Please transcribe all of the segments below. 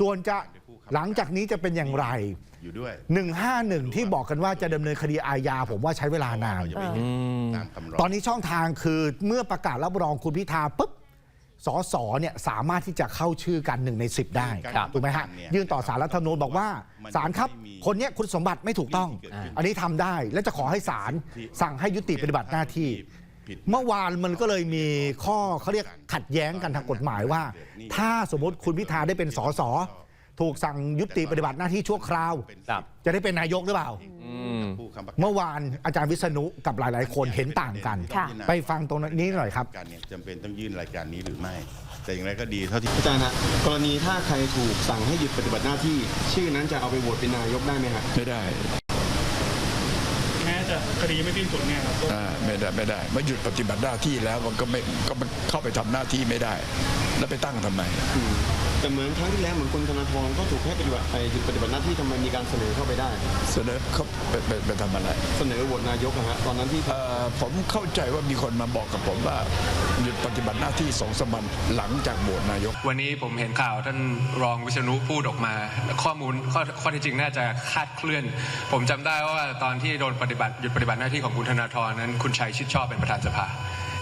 ส่วนจะหลังจากนี้จะเป็นอย่างไรอยู่ด้วย151 ที่บอกกันว่าจะดำเนินคดีอาญาผมว่าใช้เวลานานเราจะไม่เห็นตามคำร้องตอนนี้ช่องทางคือเมื่อประกาศรับรองคุณพิธาปุ๊บสสเนี่ยสามารถที่จะเข้าชื่อกันหนึ่งใน 10 ได้ครับถูกไหมฮะยื่นต่อสารรัฐธรรมนูญบอกว่าศาลครับคนเนี้ยคุณสมบัติไม่ถูกต้อง อันนี้ทำได้และจะขอให้ศาลสั่งให้ยุติปฏิบัติหน้าที่ผิด เมื่อวานมันก็เลยมีข้อเขาเรียกขัดแย้งกันทางกฎหมายว่า ถ้าสมมติคุณพิธาได้เป็นสสถูกสั่งยุติปฏิบัติหน้าที่ชั่วคราว ครับ จะได้เป็นนายกหรือเปล่าผู้คำประกาศเมื่อวานอาจารย์วิษณุกับหลาย ๆ คนเห็นต่างกัน ค่ะ ไปฟังตรงนี้หน่อยครับ การเนี่ยจำเป็นต้องยื่นรายการนี้หรือไม่ แต่อย่างไรก็ดีเท่าที่ อาจารย์ฮะกรณีถ้าใครถูกสั่งให้หยุดปฏิบัติหน้าที่ ชื่อนั้นจะเอาไปโหวตเป็นนายกได้ไหมฮะ ไม่ได้แม้จะ คดีไม่สิ้นสุดเนี่ยครับอ่าไม่ได้ไม่ได้เมื่อหยุดปฏิบัติหน้าที่แล้วมันก็ไม่ก็มันเข้าไปทำหน้าที่ไม่ได้ แล้วไปตั้งทำไมอืม แต่เหมือนครั้งที่แล้วเหมือนคุณธนาธรก็ถูกให้ปฏิบัติไอ้หยุดปฏิบัติหน้าที่ทำไมมีการเสนอเข้าไปได้ เสนอเขาไปไปไปทำอะไรเสนอโหวตนายกนะฮะตอนนั้นที่เอ่อผมเข้าใจว่ามีคนมาบอกกับผมว่าหยุดปฏิบัติหน้าที่สองสามวันหลังจากโหวตนายก วันนี้ผมเห็นข่าวท่านรองวิษณุพูดออกมา ข้อมูลข้อข้อที่จริงน่าจะคลาดเคลื่อน ผมจำได้ว่าตอนที่โดนปฏิบัติหยุดปฏิบัติหน้าที่ของคุณธนาธรนั้น คุณชัยชิดชอบเป็นประธานสภา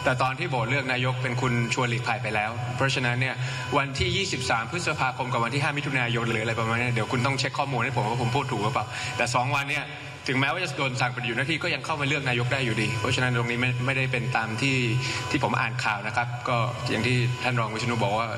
แต่ตอนที่โหวตเลือกนายกเป็นคุณชวนหลีกภัยไปแล้ว เพราะฉะนั้นเนี่ยวันที่ 23 พฤษภาคมกับวันที่ 5 มิถุนายนหรืออะไรประมาณนี้เดี๋ยวคุณต้องเช็คข้อมูลให้ผมว่าผมพูดถูกหรือเปล่าแต่สองวันเนี่ย ถึงแม้ว่าจะโดนสั่งปฏิบัติหยุดหน้าที่ก็ยังเข้ามาเลือกนายกได้อยู่ดี เพราะฉะนั้นตรงนี้ไม่ไม่ได้เป็นตามที่ที่ผมอ่านข่าวนะครับ ก็อย่างที่ท่านรองวิษณุบอกว่า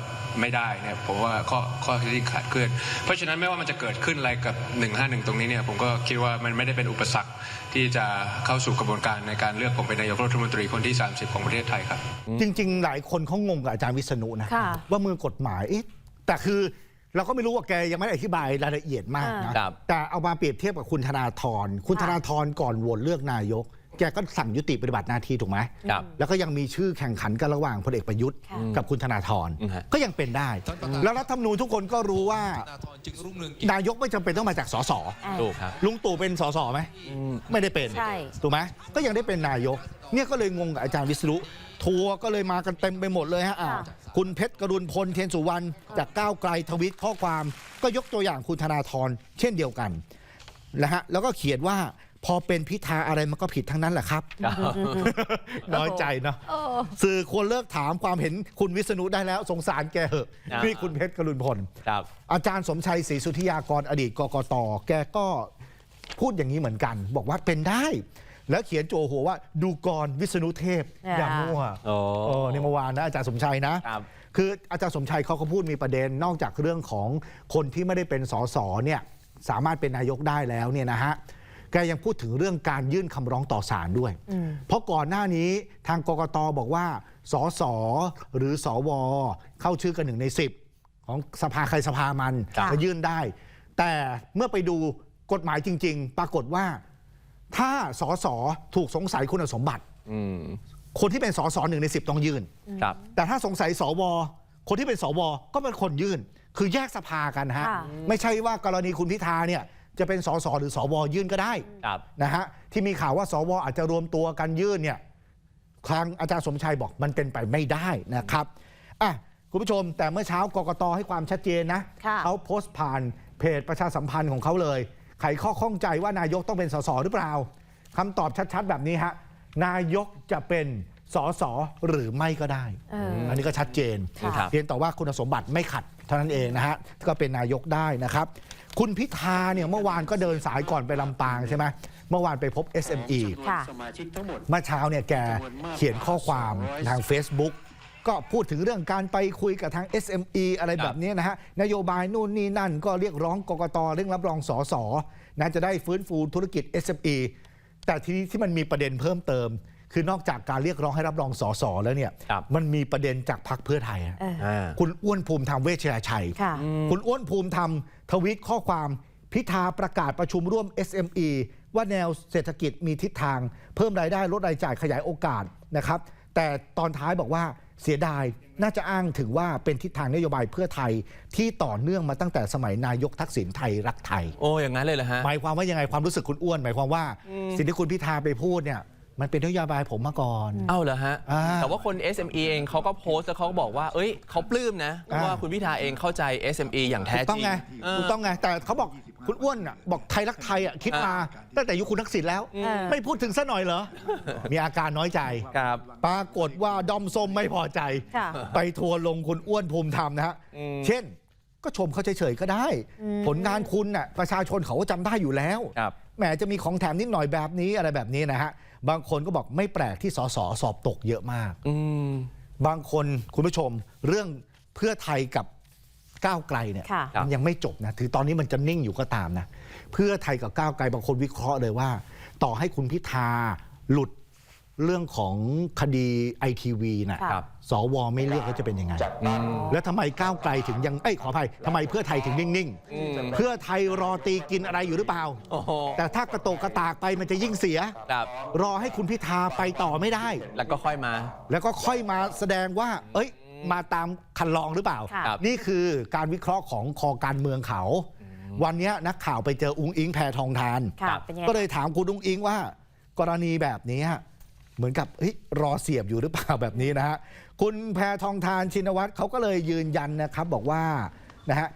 ไม่ได้เนี่ยผมว่าข้อข้อที่ขาดเคลื่อน เพราะฉะนั้นไม่ว่ามันจะเกิดขึ้นอะไรกับ 151 ตรงนี้เนี่ยผมก็คิดว่ามันไม่ได้เป็นอุปสรรคที่จะเข้าสู่กระบวนการในการเลือกผมเป็นนายกรัฐมนตรีคนที่ 30 ของประเทศไทยครับ จริง ๆ หลายคนเขางงกับอาจารย์วิษณุนะค่ะว่ามือกฎหมายเอ๊ะแต่คือ เราก็ไม่รู้ว่าแกยังไม่ได้อธิบายรายละเอียดมากนะครับ แต่เอามาเปรียบเทียบกับคุณธนาธรคุณธค่ะนาธรก่อนโหวตเลือกนายก แกก็สั่งยุติปฏิบัติหน้าที่ถูกไหมครับ แล้วก็ยังมีชื่อแข่งขันกันระหว่างพลเอกประยุทธ์ค่ะกับคุณธนาธรอืมฮะ ก็ยังเป็นได้ แล้วรัฐธรรมนูญทุกคนก็รู้ว่า นายกไม่จำเป็นต้องมาจากสสอ่า ถูกครับ ลุงตู่เป็นสสไหม ไม่ได้เป็นใช่ ถูกไหมก็ยังได้เป็นนายก เนี่ยก็เลยงงกับอาจารย์วิศนุทัวร์ก็เลยมากันเต็มไปหมดเลยฮะอ่าค่ะ คุณเพชรกรุณพลเทียนสุวรรณจากก้าวไกลทวิตข้อความ ก็ยกตัวอย่างคุณธนาธรเช่นเดียวกันนะฮะแล้วก็เขียนว่า พอเป็นพิธาอะไรมันก็ผิดทั้งนั้นแหละครับ น้อยใจเนาะโอ้สื่อควรเลิกถามความเห็นคุณวิษณุได้แล้วสงสารแกเหอะอ่านี่คุณเพชรกรุณพลครับอาจารย์สมชัยศรีสุทธิยากรอดีตกกตแกก็พูดอย่างนี้เหมือนกัน บอกว่าเป็นได้ แล้วเขียนโจหัวว่าดูกรวิษณุเทพอ่าอย่ามั่วโอ้เออนี่เมื่อวานนะอาจารย์สมชัยนะครับคืออาจารย์สมชัยเขาก็พูดมีประเด็นนอกจากเรื่องของคนที่ไม่ได้เป็นสสเนี่ยสามารถเป็นนายกได้แล้วเนี่ยนะฮะ แกยังพูดถึงเรื่องการยื่นคำร้องต่อศาลด้วย เพราะก่อนหน้านี้ทางกกตบอกว่า สสหรือสวเข้าชื่อกันหนึ่งในสิบของสภาใครสภามันค่ะจะยื่นได้ แต่เมื่อไปดูกฎหมายจริง ๆ ปรากฏว่า ถ้าสสถูกสงสัยคุณสมบัติอืมคนที่เป็นสสหนึ่งในสิบต้องยื่นครับแต่ถ้าสงสัยสวคนที่เป็นสวก็เป็นคนยื่น คือแยกสภากันฮะค่ะไม่ใช่ว่ากรณีคุณพิธาเนี่ย จะเป็นสสหรือสวยื่นก็ได้ครับนะฮะที่มีข่าวว่าสวอาจจะรวมตัวกันยื่นเนี่ยทางอาจารย์สมชัยบอกมันเป็นไปไม่ได้นะครับอะคุณผู้ชม แต่เมื่อเช้ากกตให้ความชัดเจนนะค่ะเขาโพสต์ผ่านเพจประชาสัมพันธ์ของเขาเลย ไขข้อข้องใจว่านายกต้องเป็นสสหรือเปล่าคำตอบชัดๆ แบบนี้ฮะนายกจะเป็นสสหรือไม่ก็ได้เอออันนี้ก็ชัดเจนค่ะครับเพียงแต่ว่าคุณสมบัติไม่ขัดเท่านั้นเองนะฮะก็เป็นนายกได้นะครับ คุณพิธาเนี่ยเมื่อวานก็เดินสายก่อนไปลำปางใช่ไหมเมื่อวานไปพบ SME ค่ะ เมื่อเช้าเนี่ยแกเขียนข้อความทาง Facebook ก็พูดถึงเรื่องการไปคุยกับทาง SME อะไรแบบนี้นะฮะ นโยบายนู่นนี่นั่นก็เรียกร้องกกตเร่งรับรองสอสอนะจะได้ฟื้นฟูธุรกิจ SME แต่ทีนี้ที่มันมีประเด็นเพิ่มเติม คือนอกจากการเรียกร้องให้รับรองสอสอแล้วเนี่ย ครับ มันมีประเด็นจากพรรคเพื่อไทยอะเออ อ่า คุณอ้วนภูมิธรรมเวชยชัย ค่ะ คุณอ้วนภูมิธรรมทวิตข้อความพิธาประกาศประชุมร่วม SME ว่าแนวเศรษฐกิจมีทิศทาง เพิ่มรายได้ลดรายจ่ายขยายโอกาสนะครับ แต่ตอนท้ายบอกว่าเสียดายน่าจะอ้างถึงว่าเป็นทิศทางนโยบายเพื่อไทยที่ต่อเนื่องมาตั้งแต่สมัยนายกทักษิณไทยรักไทย โอ้อย่างนั้นเลยเหรอฮะ หมายความว่ายังไงความรู้สึกคุณอ้วน หมายความว่า สิ่งที่คุณพิธาไปพูดเนี่ย มันเป็นนโยบายผมมาก่อน เอ้าเหรอฮะ อ่าแต่ว่าคน SME เองเขาก็โพสต์แล้วเขาก็บอกว่า เอ้ยเขาปลื้มนะ อ่า ว่าคุณพิธาเองเข้าใจ SME อย่างแท้ถูกจต้องริงไงเออ ถูกต้องไง แต่เขาบอกคุณอ้วนอะบอกไทยรักไทยอะคิดมา ตั้งแต่ยุคคุณทักษิณแล้วเออไม่พูดถึงซะหน่อยเหรอ มีอาการน้อยใจ ครับ ปรากฏว่าดอมส้มไม่พอใจ ค่ะ ไปทัวร์ลงคุณอ้วนภูมิธรรมนะฮะ อืมเช่น ก็ชมเขาเฉยๆก็ได้ผลงานคุณน่ะประชาชนเขาก็จำได้อยู่แล้ว ครับ แหมจะมีของแถมนิดหน่อยแบบนี้อะไรแบบนี้นะฮะ บางคนก็บอกไม่แปลกที่สสสอบตกเยอะมากอืมบางคนคุณผู้ชม เรื่องเพื่อไทยกับก้าวไกลเนี่ยค่ะครับมันยังไม่จบนะถือตอนนี้มันจะนิ่งอยู่ก็ตามนะ เพื่อไทยกับก้าวไกลบางคนวิเคราะห์เลยว่า ต่อให้คุณพิธาหลุด เรื่องของคดีไอทีวีนะค่ะครับสวไม่เรียกแล้วจะเป็นยังไงแล้วทำไมก้าวไกลถึงยังเอ้ยขออภัยทำไมเพื่อไทยถึงนิ่งอืมๆเพื่อไทยรอตีกินอะไรอยู่หรือเปล่า โอ้โหแต่ถ้ากระโตกกระตากไปมันจะยิ่งเสีย ครับรอให้คุณพิธาไปต่อไม่ได้ แล้วก็ค่อยมา แล้วก็ค่อยมาแสดงว่า เอ้ย มาตามคันลองหรือเปล่า ค่ะครับ นี่คือการวิเคราะห์ของคอการเมืองเขา วันเนี้ยนักข่าวไปเจออุ้งอิงแพทองทาน ค่ะ เป็นยังไง ก็เลยถามคุณอุ้งอิงว่า กรณีแบบนี้ เหมือนกับรอเสียบอยู่หรือเปล่าแบบนี้นะฮะคุณแพทองทานชินวัตรเขาก็เลยยืนยันนะครับบอกว่านะฮะ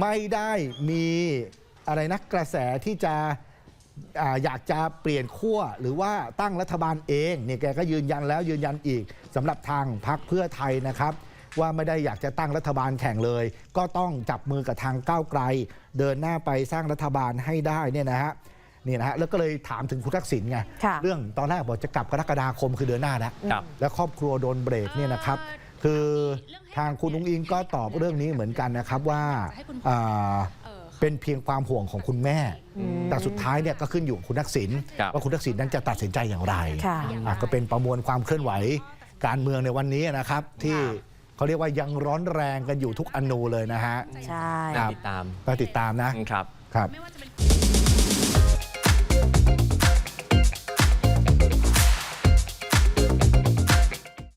ไม่ได้มีอะไรนะกระแสที่จะอ่าอยากจะเปลี่ยนขั้วหรือว่าตั้งรัฐบาลเองเนี่ยแกก็ยืนยันแล้วยืนยันอีกสำหรับทางพรรคเพื่อไทยนะครับ ว่าไม่ได้อยากจะตั้งรัฐบาลแข่งเลย ก็ต้องจับมือกับทางก้าวไกล เดินหน้าไปสร้างรัฐบาลให้ได้เนี่ยนะฮะ นี่นะฮะแล้วก็เลยถามถึงคุณทักษิณไงค่ะเรื่องตอนแรกบอกจะกลับกรกฎาคมคือเดือนหน้าแล้วครับแล้วครอบครัวโดนเบรกเนี่ยนะครับ คือทางคุณอุ้งอิงก็ตอบเรื่องนี้เหมือนกันนะครับว่าอ่าเป็นเพียงความห่วงของคุณแม่ แต่สุดท้ายเนี่ยก็ขึ้นอยู่กับคุณทักษิณครับว่าคุณทักษิณนั้นจะตัดสินใจอย่างไรค่ะอะก็เป็นประมวลความเคลื่อนไหวการเมืองในวันนี้นะครับ ที่เขาเรียกว่ายังร้อนแรงกันอยู่ทุกอนูเลยนะฮะ ใช่ครับติดตามก็ติดตามนะครับ ครับ